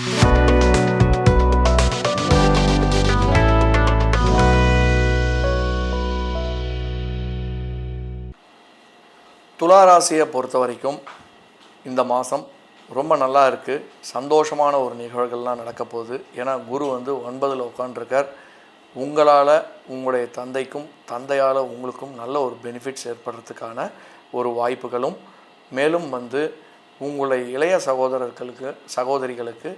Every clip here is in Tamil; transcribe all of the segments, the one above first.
துளாராசியை பொறுத்த வரைக்கும் இந்த மாதம் ரொம்ப நல்லா இருக்குது சந்தோஷமான ஒரு நிகழ்வுகள்லாம் நடக்க போகுது. ஏன்னா குரு வந்து ஒன்பதில் உட்காண்டிருக்கார் உங்களால் உங்களுடைய தந்தைக்கும் தந்தையால் உங்களுக்கும் நல்ல ஒரு பெனிஃபிட்ஸ் ஏற்படுறதுக்கான ஒரு வாய்ப்புகளும் மேலும் வந்து உங்களுடைய இளைய சகோதரர்களுக்கு சகோதரிகளுக்கு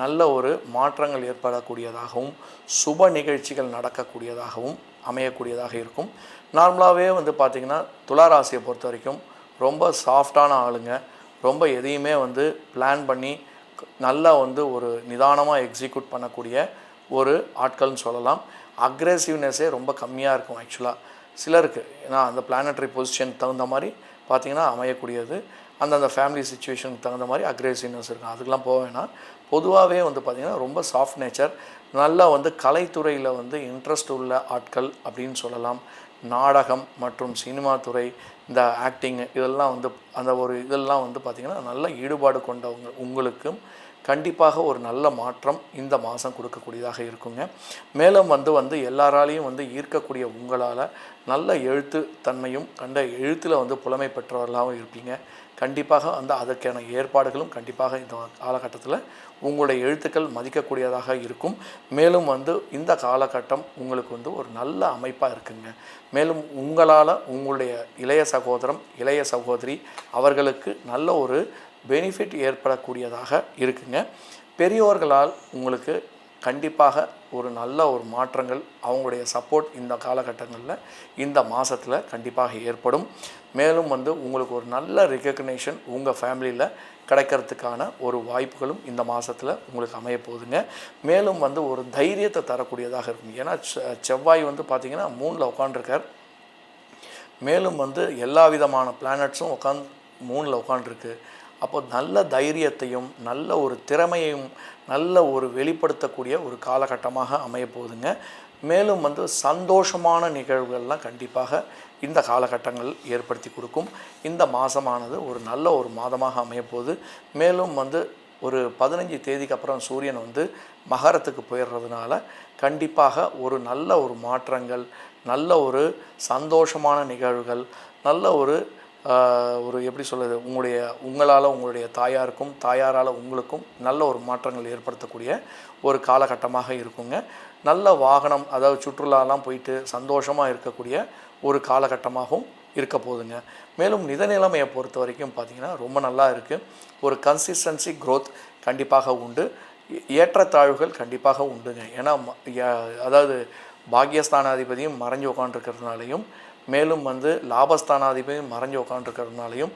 நல்ல ஒரு மாற்றங்கள் ஏற்படக்கூடியதாகவும் சுப நிகழ்ச்சிகள் நடக்கக்கூடியதாகவும் அமையக்கூடியதாக இருக்கும். நார்மலாகவே வந்து பார்த்திங்கன்னா துளாராசியை பொறுத்த வரைக்கும் ரொம்ப சாஃப்டான ஆளுங்க. ரொம்ப எதையுமே வந்து பிளான் பண்ணி நல்லா வந்து ஒரு நிதானமாக எக்ஸிக்யூட் பண்ணக்கூடிய ஒரு ஆட்கள்னு சொல்லலாம். அக்ரெசிவ்னஸே ரொம்ப கம்மியாக இருக்கும் ஆக்சுவலாக சிலருக்கு ஏன்னா அந்த பிளானட்ரி பொசிஷன் தகுந்த மாதிரி பார்த்திங்கன்னா அமையக்கூடியது. அந்தந்த ஃபேமிலி சுச்சுவேஷனுக்கு தகுந்த மாதிரி அக்ரெசிவ்னஸ் இருக்கும் அதுக்கெலாம் போக வேணாம். பொதுவாகவே வந்து பார்த்திங்கன்னா ரொம்ப சாஃப்ட் நேச்சர் நல்லா வந்து கலைத்துறையில் வந்து இன்ட்ரெஸ்ட் உள்ள ஆட்கள் அப்படின்னு சொல்லலாம். நாடகம் மற்றும் சினிமா துறை இந்த ஆக்டிங் இதெல்லாம் வந்து அந்த ஒரு இதெல்லாம் வந்து பார்த்திங்கன்னா நல்ல ஈடுபாடு கொண்டவங்க உங்களுக்கும் கண்டிப்பாக ஒரு நல்ல மாற்றம் இந்த மாதம் கொடுக்கக்கூடியதாக இருக்குங்க. மேலும் வந்து வந்து எல்லாராலையும் வந்து ஈர்க்கக்கூடிய உங்களால் நல்ல எழுத்து தன்மையும் கண்ட எழுத்தில் வந்து புலமை பெற்றவர்களாகவும் இருப்பீங்க. கண்டிப்பாக அந்த அதற்கான ஏற்பாடுகளும் கண்டிப்பாக இந்த காலகட்டத்தில் உங்களுடைய எழுத்துக்கள் மதிக்கக்கூடியதாக இருக்கும். மேலும் வந்து இந்த காலகட்டம் உங்களுக்கு வந்து ஒரு நல்ல அமைப்பாக இருக்குங்க. மேலும் உங்களால் உங்களுடைய இளைய சகோதரம் இளைய சகோதரி அவர்களுக்கு நல்ல ஒரு பெனிஃபிட் ஏற்படக்கூடியதாக இருக்குங்க. பெரியோர்களால் உங்களுக்கு கண்டிப்பாக ஒரு நல்ல ஒரு மாற்றங்கள் அவங்களுடைய சப்போர்ட் இந்த காலகட்டங்களில் இந்த மாதத்தில் கண்டிப்பாக ஏற்படும். மேலும் வந்து உங்களுக்கு ஒரு நல்ல ரெக்கக்னேஷன் உங்கள் ஃபேமிலியில் கிடைக்கிறதுக்கான ஒரு வாய்ப்புகளும் இந்த மாதத்தில் உங்களுக்கு அமைய போகுதுங்க. மேலும் வந்து ஒரு தைரியத்தை தரக்கூடியதாக இருக்கும். ஏன்னா செ- செவ்வாய் வந்து பார்த்திங்கன்னா மூணில் உட்காண்டிருக்கார் மேலும் வந்து எல்லா விதமான பிளானட்ஸும் உட்காந்து மூணில் உட்காண்டிருக்கு அப்போ நல்ல தைரியத்தையும் நல்ல ஒரு திறமையையும் நல்ல ஒரு வெளிப்படுத்தக்கூடிய ஒரு காலகட்டமாக அமைய போகுதுங்க. மேலும் வந்து சந்தோஷமான நிகழ்வுகள்லாம் கண்டிப்பாக இந்த காலகட்டங்கள் ஏற்படுத்தி கொடுக்கும். இந்த மாதமானது ஒரு நல்ல ஒரு மாதமாக அமையப்போகுது மேலும் வந்து ஒரு பதினஞ்சு தேதிக்கு அப்புறம் சூரியன் வந்து மகரத்துக்கு போயிடுறதுனால கண்டிப்பாக ஒரு நல்ல ஒரு மாற்றங்கள் நல்ல ஒரு சந்தோஷமான நிகழ்வுகள் நல்ல ஒரு ஒரு எப்படி சொல்கிறது உங்களுடைய உங்களால் உங்களுடைய தாயாருக்கும் தாயாரால் உங்களுக்கும் நல்ல ஒரு மாற்றங்கள் ஏற்படுத்தக்கூடிய ஒரு காலகட்டமாக இருக்குங்க. நல்ல வாகனம் அதாவது சுற்றுலாலாம் போயிட்டு சந்தோஷமாக இருக்கக்கூடிய ஒரு காலகட்டமாகவும் இருக்க போகுதுங்க. மேலும் நிதநிலைமையை பொறுத்த வரைக்கும் பார்த்திங்கன்னா ரொம்ப நல்லா இருக்குது ஒரு கன்சிஸ்டன்சி க்ரோத் கண்டிப்பாக உண்டு. ஏற்றத்தாழ்வுகள் கண்டிப்பாக உண்டுங்க. ஏன்னா ம- ய- அதாவது பாக்யஸ்தானாதிபதியும் மறைஞ்சு உட்காந்துருக்கிறதுனாலையும் மேலும் வந்து லாபஸ்தானாதிபதியும் மறைஞ்சு உட்காந்துருக்கிறதுனாலையும்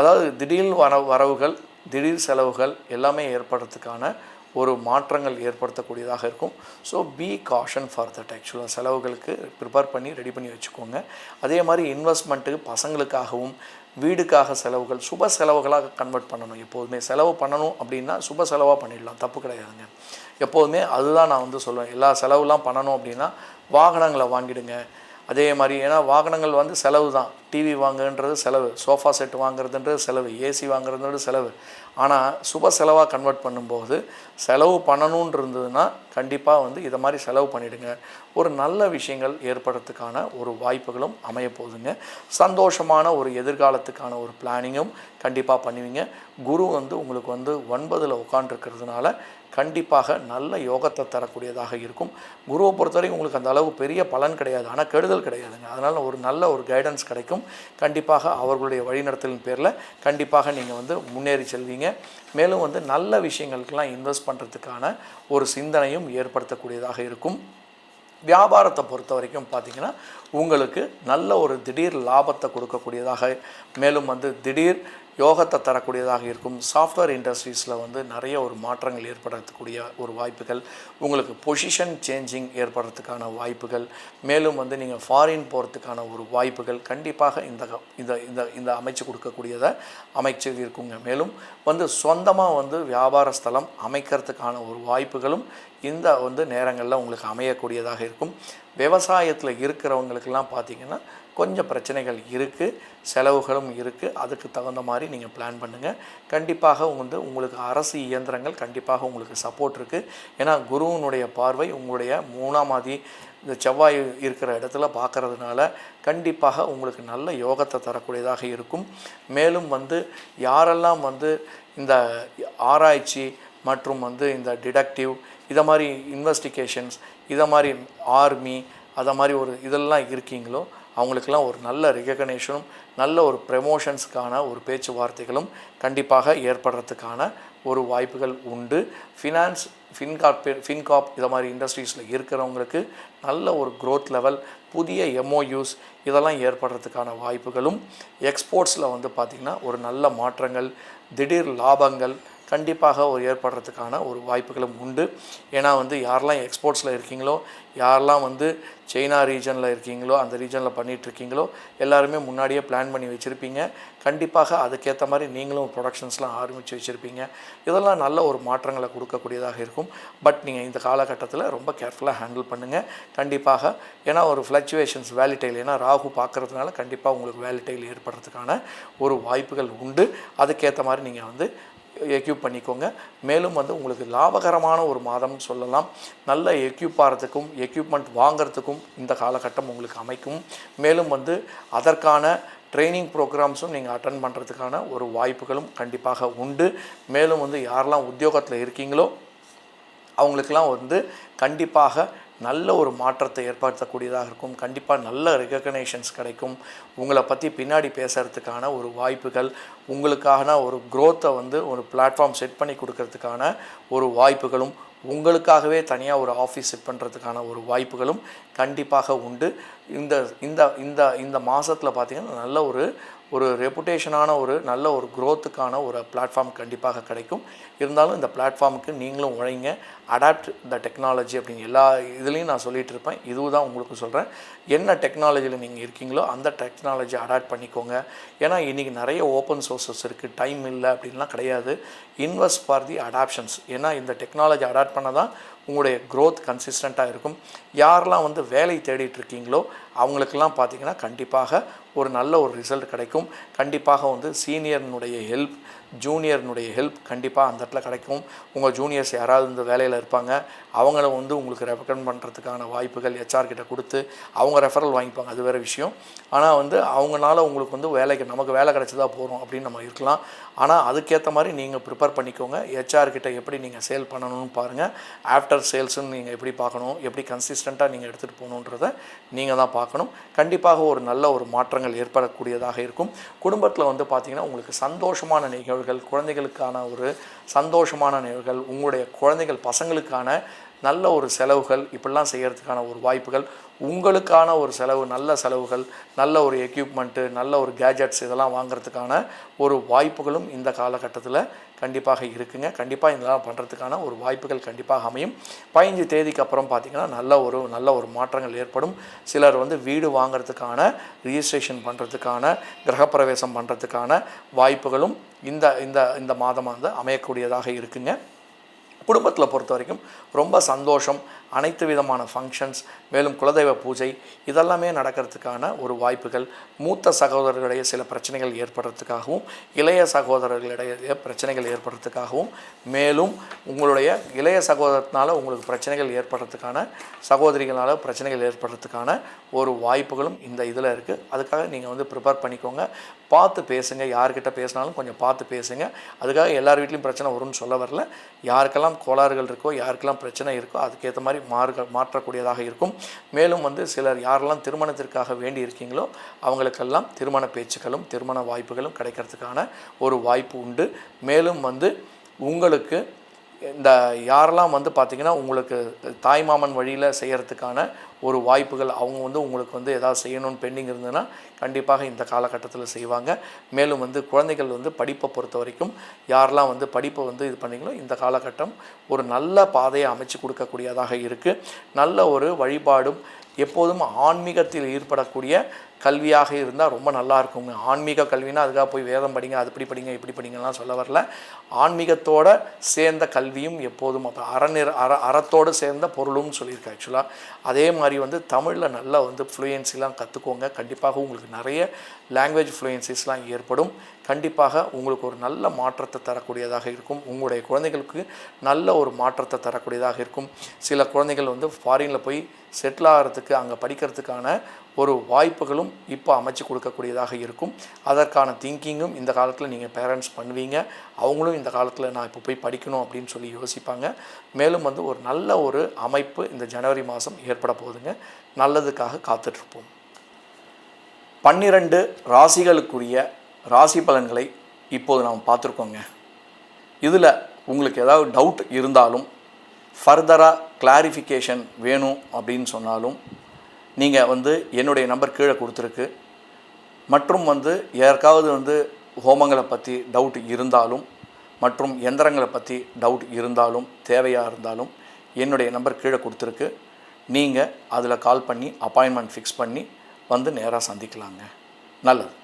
அதாவது திடீர் வர வரவுகள் திடீர் செலவுகள் எல்லாமே ஏற்படுறதுக்கான ஒரு மாற்றங்கள் ஏற்படுத்தக்கூடியதாக இருக்கும். So be caution for that ஆக்சுவலாக செலவுகளுக்கு ப்ரிப்பேர் பண்ணி ரெடி பண்ணி வச்சுக்கோங்க. அதே மாதிரி இன்வெஸ்ட்மெண்ட்டுக்கு பசங்களுக்காகவும் வீடுக்காக செலவுகள் சுப செலவுகளாக கன்வெர்ட் பண்ணணும். எப்போதுமே செலவு பண்ணணும் அப்படின்னா சுப செலவாக பண்ணிடலாம். தப்பு கிடையாதுங்க. எப்போதுமே அதுதான் நான் வந்து சொல்லுவேன். எல்லா செலவுலாம் பண்ணணும் அப்படின்னா வாகனங்களை வாங்கிடுங்க. அதே மாதிரி ஏன்னா வாகனங்கள் வந்து செலவு தான். டிவி வாங்குன்றது செலவு சோஃபா செட் வாங்குறதுன்றது செலவு ஏசி வாங்குறதுன்றது செலவு. ஆனால் சுப செலவாக கன்வெர்ட் பண்ணும்போது செலவு பண்ணணும்னு இருந்ததுன்னா கண்டிப்பாக வந்து இதை மாதிரி செலவு பண்ணிவிடுங்க ஒரு நல்ல விஷயங்கள் ஏற்படுறதுக்கான ஒரு வாய்ப்புகளும் அமைய போகுதுங்க. சந்தோஷமான ஒரு எதிர்காலத்துக்கான ஒரு பிளானிங்கும் கண்டிப்பாக பண்ணுவீங்க. குரு வந்து உங்களுக்கு வந்து ஒன்பதில் உட்காண்டிருக்கிறதுனால கண்டிப்பாக நல்ல யோகத்தை தரக்கூடியதாக இருக்கும். குருவை பொறுத்தவரைக்கும் உங்களுக்கு அந்த அளவு பெரிய பலன் கிடையாது. ஆனால் கெடுதல் கிடையாதுங்க. அதனால் ஒரு நல்ல ஒரு கைடன்ஸ் கிடைக்கும். கண்டிப்பாக அவர்களுடைய வழிநடத்தலின் பேரில் கண்டிப்பாக நீங்கள் வந்து முன்னேறி செல்வீங்க. மேலும் வந்து நல்ல விஷயங்களுக்கெல்லாம் இன்வெஸ்ட் பண்ணுறதுக்கான ஒரு சிந்தனையும் ஏற்படுத்தக்கூடியதாக இருக்கும். வியாபாரத்தை பொறுத்த வரைக்கும் பார்த்தீங்கன்னா உங்களுக்கு நல்ல ஒரு திடீர் லாபத்தை கொடுக்கக்கூடியதாக மேலும் வந்து திடீர் யோகத்தை தரக்கூடியதாக இருக்கும். சாஃப்ட்வேர் இண்டஸ்ட்ரீஸில் வந்து நிறைய ஒரு மாற்றங்கள் ஏற்படுறதுக்கூடிய ஒரு வாய்ப்புகள். உங்களுக்கு பொசிஷன் சேஞ்சிங் ஏற்படுறதுக்கான வாய்ப்புகள். மேலும் வந்து நீங்கள் ஃபாரின் போகிறதுக்கான ஒரு வாய்ப்புகள். கண்டிப்பாக இந்த இந்த இந்த இந்த அமைச்சு கொடுக்கக்கூடியதை அமைச்சு இருக்குங்க மேலும் வந்து சொந்தமாக வந்து வியாபார ஸ்தலம் அமைக்கிறதுக்கான ஒரு வாய்ப்புகளும் இந்த வந்து நேரங்களில் உங்களுக்கு அமையக்கூடியதாக இருக்கும். விவசாயத்தில் இருக்கிறவங்களுக்கெல்லாம் பார்த்தீங்கன்னா கொஞ்சம் பிரச்சனைகள் இருக்குது செலவுகளும் இருக்குது அதுக்கு தகுந்த மாதிரி நீங்கள் பிளான் பண்ணுங்கள் கண்டிப்பாக வந்து உங்களுக்கு அரசு இயந்திரங்கள் கண்டிப்பாக உங்களுக்கு சப்போர்ட் இருக்குது ஏன்னா குருவினுடைய பார்வை உங்களுடைய மூணாம் ஆதி இந்த செவ்வாய் இருக்கிற இடத்துல பார்க்குறதுனால கண்டிப்பாக உங்களுக்கு நல்ல யோகத்தை தரக்கூடியதாக இருக்கும். மேலும் வந்து யாரெல்லாம் வந்து இந்த ஆராய்ச்சி மற்றும் வந்து இந்த டிடக்டிவ் இதை மாதிரி இன்வெஸ்டிகேஷன்ஸ் இதை மாதிரி ஆர்மி அதை மாதிரி ஒரு இதெல்லாம் இருக்கீங்களோ அவங்களுக்கெல்லாம் ஒரு நல்ல ரிகக்னேஷனும் நல்ல ஒரு ப்ரமோஷன்ஸ்க்கான ஒரு பேச்சுவார்த்தைகளும் கண்டிப்பாக ஏற்படுறதுக்கான ஒரு வாய்ப்புகள் உண்டு. ஃபினான்ஸ் ஃபின்காப் ஃபின்காப் இதை மாதிரி இண்டஸ்ட்ரீஸில் இருக்கிறவங்களுக்கு நல்ல ஒரு க்ரோத் லெவல் புதிய எம்ஓயூஸ் இதெல்லாம் ஏற்படுறதுக்கான வாய்ப்புகளும் எக்ஸ்போர்ட்ஸில் வந்து பார்த்திங்கன்னா ஒரு நல்ல மாற்றங்கள் திடீர் லாபங்கள் கண்டிப்பாக ஒரு ஏற்படுறதுக்கான ஒரு வாய்ப்புகளும் உண்டு. ஏன்னா வந்து யாரெல்லாம் எக்ஸ்போர்ட்ஸில் இருக்கீங்களோ யாரெல்லாம் வந்து சைனா ரீஜனில் இருக்கீங்களோ அந்த ரீஜனில் பண்ணிகிட்ருக்கீங்களோ எல்லாருமே முன்னாடியே பிளான் பண்ணி வச்சுருப்பீங்க. கண்டிப்பாக அதுக்கேற்ற மாதிரி நீங்களும் ப்ரொடக்ஷன்ஸ்லாம் ஆரம்பித்து வச்சுருப்பீங்க. இதெல்லாம் நல்ல ஒரு மாற்றங்களை கொடுக்கக்கூடியதாக இருக்கும். பட் நீங்கள் இந்த காலகட்டத்தில் ரொம்ப கேர்ஃபுல்லாக ஹேண்டில் பண்ணுங்கள் கண்டிப்பாக ஏன்னா ஒரு ஃப்ளக்சுவேஷன்ஸ் வேலிட்டைல் ஏன்னா ராகு பார்க்கறதுனால கண்டிப்பாக உங்களுக்கு வேலிட்டைல் ஏற்படுறதுக்கான ஒரு வாய்ப்புகள் உண்டு. அதுக்கேற்ற மாதிரி நீங்கள் வந்து எக்யூப் பண்ணிக்கோங்க. மேலும் வந்து உங்களுக்கு லாபகரமான ஒரு மாதம்னு சொல்லலாம். நல்ல எக்யூப் ஆகிறதுக்கும் எக்யூப்மெண்ட் வாங்குறதுக்கும் இந்த காலகட்டம் உங்களுக்கு அமைக்கும். மேலும் வந்து அதற்கான ட்ரைனிங் ப்ரோக்ராம்ஸும் நீங்கள் அட்டன் பண்ணுறதுக்கான ஒரு வாய்ப்புகளும் கண்டிப்பாக உண்டு. மேலும் வந்து யாரெல்லாம் உத்தியோகத்தில் இருக்கீங்களோ அவங்களுக்கெல்லாம் வந்து கண்டிப்பாக நல்ல ஒரு மாற்றத்தை ஏற்படுத்தக்கூடியதாக இருக்கும். கண்டிப்பாக நல்ல ரெகக்னேஷன்ஸ் கிடைக்கும். உங்களை பற்றி பின்னாடி பேசுகிறதுக்கான ஒரு வாய்ப்புகள் உங்களுக்கான ஒரு க்ரோத்தை வந்து ஒரு பிளாட்ஃபார்ம் செட் பண்ணி கொடுக்கறதுக்கான ஒரு வாய்ப்புகளும் உங்களுக்காகவே தனியாக ஒரு ஆஃபீஸ் செட் பண்ணுறதுக்கான ஒரு வாய்ப்புகளும் கண்டிப்பாக உண்டு. இந்த இந்த இந்த இந்த மாதத்தில் பார்த்திங்கன்னா நல்ல ஒரு ஒரு ரெப்புடேஷனான ஒரு நல்ல ஒரு க்ரோத்துக்கான ஒரு பிளாட்ஃபார்ம் கண்டிப்பாக கிடைக்கும். இருந்தாலும் இந்த பிளாட்ஃபார்முக்கு நீங்களும் உழைங்க. அடாப்ட் த டெக்னாலஜி அப்படின்னு எல்லா இதுலேயும் நான் சொல்லிகிட்டு இருப்பேன். இதுவும் தான் உங்களுக்கு சொல்கிறேன் என்ன டெக்னாலஜியில் நீங்கள் இருக்கீங்களோ அந்த டெக்னாலஜி அடாப்ட் பண்ணிக்கோங்க. ஏன்னா இன்றைக்கி நிறைய ஓப்பன் சோர்சஸ் இருக்குது டைம் இல்லை அப்படின்லாம் கிடையாது. இன்வெஸ்ட் ஃபார் தி அடாப்ஷன்ஸ் ஏன்னா இந்த டெக்னாலஜி அடாப்ட் பண்ண தான் உங்களுடைய க்ரோத் கன்சிஸ்டண்ட்டாக இருக்கும். யாரெல்லாம் வந்து வேலை தேடிட்டு இருக்கீங்களோ அவங்களுக்கெல்லாம் பார்த்தீங்கன்னா கண்டிப்பாக ஒரு நல்ல ஒரு ரிசல்ட் கிடைக்கும். கண்டிப்பாக வந்து சீனியர்னுடைய ஹெல்ப் ஜூனியர்னுடைய ஹெல்ப் கண்டிப்பாக அந்த இடத்துல கிடைக்கும். உங்கள் ஜூனியர்ஸ் யாராவது இந்த வேலையில் இருப்பாங்க அவங்கள வந்து உங்களுக்கு ரெக்கமெண்ட் பண்ணுறதுக்கான வாய்ப்புகள் ஹெச்ஆர் கிட்ட கொடுத்து அவங்க ரெஃபரல் வாங்கிப்பாங்க. அது வேறு விஷயம். ஆனால் வந்து அவங்கனால உங்களுக்கு வந்து வேலைக்கு நமக்கு வேலை கிடைச்சதா போகிறோம் அப்படின்னு நம்ம இருக்கலாம். ஆனால் அதுக்கேற்ற மாதிரி நீங்கள் ப்ரிப்பேர் பண்ணிக்கோங்க. ஹெச்ஆர் கிட்ட எப்படி நீங்கள் சேல் பண்ணணும்னு பாருங்கள் ஆஃப்டர் சேல்ஸுன்னு நீங்கள் எப்படி பார்க்கணும் எப்படி கன்சிஸ்டண்ட்டாக நீங்கள் எடுத்துகிட்டு போகணுன்றத நீங்கள் தான் பார்க்கணும். கண்டிப்பாக ஒரு நல்ல ஒரு மாற்றங்கள் ஏற்படக்கூடியதாக இருக்கும். குடும்பத்தில் வந்து பார்த்திங்கன்னா உங்களுக்கு சந்தோஷமான நிகழ்வுகள் குழந்தைகளுக்கான ஒரு சந்தோஷமான நிகழ்வுகள் உங்களுடைய குழந்தைகள் பசங்களுக்கான நல்ல ஒரு செலவுகள் இப்படிலாம் செய்கிறதுக்கான ஒரு வாய்ப்புகள் உங்களுக்கான ஒரு செலவு நல்ல செலவுகள் நல்ல ஒரு எக்யூப்மெண்ட்டு நல்ல ஒரு கேஜெட்ஸ் இதெல்லாம் வாங்குறதுக்கான ஒரு வாய்ப்புகளும் இந்த காலகட்டத்தில் கண்டிப்பாக இருக்குங்க. கண்டிப்பாக இதெல்லாம் பண்ணுறதுக்கான ஒரு வாய்ப்புகள் கண்டிப்பாக அமையும். பதினஞ்சு தேதிக்கு அப்புறம் பார்த்திங்கன்னா நல்ல ஒரு நல்ல ஒரு மாற்றங்கள் ஏற்படும். சிலர் வந்து வீடு வாங்குறதுக்கான ரிஜிஸ்ட்ரேஷன் பண்ணுறதுக்கான கிரகப்பிரவேசம் பண்ணுறதுக்கான வாய்ப்புகளும் இந்த இந்த இந்த மாதம் வந்து அமையக்கூடியதாக இருக்குங்க. குடும்பத்தில் பொறுத்த வரைக்கும் ரொம்ப சந்தோஷம். அனைத்து விதமான ஃபங்க்ஷன்ஸ் மேலும் குலதெய்வ பூஜை இதெல்லாமே நடக்கிறதுக்கான ஒரு வாய்ப்புகள். மூத்த சகோதரர்களிடையே சில பிரச்சனைகள் ஏற்படுறதுக்காகவும் இளைய சகோதரர்களிடையே பிரச்சனைகள் ஏற்படுறதுக்காகவும் மேலும் உங்களுடைய இளைய சகோதரத்தினால் உங்களுக்கு பிரச்சனைகள் ஏற்படுறதுக்கான சகோதரிகளால் பிரச்சனைகள் ஏற்படுறதுக்கான ஒரு வாய்ப்புகளும் இந்த இதில் இருக்குது அதுக்காக நீங்கள் வந்து ப்ரிப்பேர் பண்ணிக்கோங்க. பார்த்து பேசுங்க. யார்கிட்ட பேசினாலும் கொஞ்சம் பார்த்து பேசுங்க. அதுக்காக எல்லார் வீட்லேயும் பிரச்சனை வரும்னு சொல்ல வரல. யாருக்கெல்லாம் கோளாறுகள் இருக்கோ யாருக்கெல்லாம் பிரச்சனை இருக்கோ அதுக்கேற்ற மாதிரி மாறுக மாற்றக்கூடியதாக இருக்கும். மேலும் வந்து சிலர் யாரெல்லாம் திருமணத்திற்காக வேண்டி இருக்கீங்களோ அவங்களுக்கெல்லாம் திருமண பேச்சுக்களும் திருமண வாய்ப்புகளும் கிடைக்கிறதுக்கான ஒரு வாய்ப்பு உண்டு. மேலும் வந்து உங்களுக்கு இந்த யாரெல்லாம் வந்து பார்த்திங்கன்னா உங்களுக்கு தாய்மாமன் வழியில் செய்கிறதுக்கான ஒரு வாய்ப்புகள் அவங்க வந்து உங்களுக்கு வந்து எதாவது செய்யணும்னு பெண்டிங் இருந்ததுன்னா கண்டிப்பாக இந்த காலகட்டத்தில் செய்வாங்க. மேலும் வந்து குழந்தைகள் வந்து படிப்பை பொறுத்த வரைக்கும் யாரெல்லாம் வந்து படிப்பை வந்து இது பண்ணீங்களோ இந்த காலகட்டம் ஒரு நல்ல பாதையை அமைச்சு கொடுக்கக்கூடியதாக இருக்குது நல்ல ஒரு வழிபாடும் எப்போதும் ஆன்மீகத்தில் ஈடுபடக்கூடிய கல்வியாக இருந்தால் ரொம்ப நல்லா இருக்குங்க. ஆன்மீக கல்வினா அதுக்காக போய் வேதம் படிங்க அது இப்படி படிங்க இப்படி படிங்கலாம் சொல்ல வரல. ஆன்மீகத்தோட சேர்ந்த கல்வியும் எப்போதும் அப்போ அறநிற அற அறத்தோடு சேர்ந்த பொருளும் சொல்லியிருக்கேன் ஆக்சுவலாக அதே மாதிரி வந்து தமிழில் நல்லா வந்து ஃப்ளூயன்சிலாம் கற்றுக்கோங்க கண்டிப்பாக உங்களுக்கு நிறைய லாங்குவேஜ் ஃப்ளூயன்சிஸ்லாம் ஏற்படும். கண்டிப்பாக உங்களுக்கு ஒரு நல்ல மாற்றத்தை தரக்கூடியதாக இருக்கும். உங்களுடைய குழந்தைகளுக்கு நல்ல ஒரு மாற்றத்தை தரக்கூடியதாக இருக்கும். சில குழந்தைகள் வந்து ஃபாரினில் போய் செட்டில் ஆகிறதுக்கு அங்கே படிக்கிறதுக்கான ஒரு வாய்ப்புகளும் இப்போ அமைச்சு கொடுக்கக்கூடியதாக இருக்கும். அதற்கான திங்கிங்கும் இந்த காலத்தில் நீங்கள் பேரண்ட்ஸ் பண்ணுவீங்க. அவங்களும் இந்த காலத்தில் நான் இப்போ போய் படிக்கணும் அப்படின்னு சொல்லி யோசிப்பாங்க. மேலும் வந்து ஒரு நல்ல ஒரு அமைப்பு இந்த ஜனவரி மாதம் ஏற்பட போகுதுங்க. நல்லதுக்காக காத்துட்ருப்போம். பன்னிரண்டு ராசிகளுக்குரிய ராசி பலன்களை இப்போது நாம் பார்த்துருக்கோங்க. இதில் உங்களுக்கு ஏதாவது டவுட் இருந்தாலும் ஃபர்தராக கிளாரிஃபிகேஷன் வேணும் அப்படின்னு சொன்னாலும் நீங்கள் வந்து என்னுடைய நம்பர் கீழே கொடுத்துருக்கு. மற்றும் வந்து யாருக்காவது வந்து ஹோமங்களை பற்றி டவுட் இருந்தாலும் மற்றும் எந்திரங்களை பற்றி டவுட் இருந்தாலும் தேவையாக இருந்தாலும் என்னுடைய நம்பர் கீழே கொடுத்துருக்கு. நீங்கள் அதில் கால் பண்ணி அப்பாயின்மெண்ட் ஃபிக்ஸ் பண்ணி வந்து நேராக சந்திக்கலாங்க. நல்லது.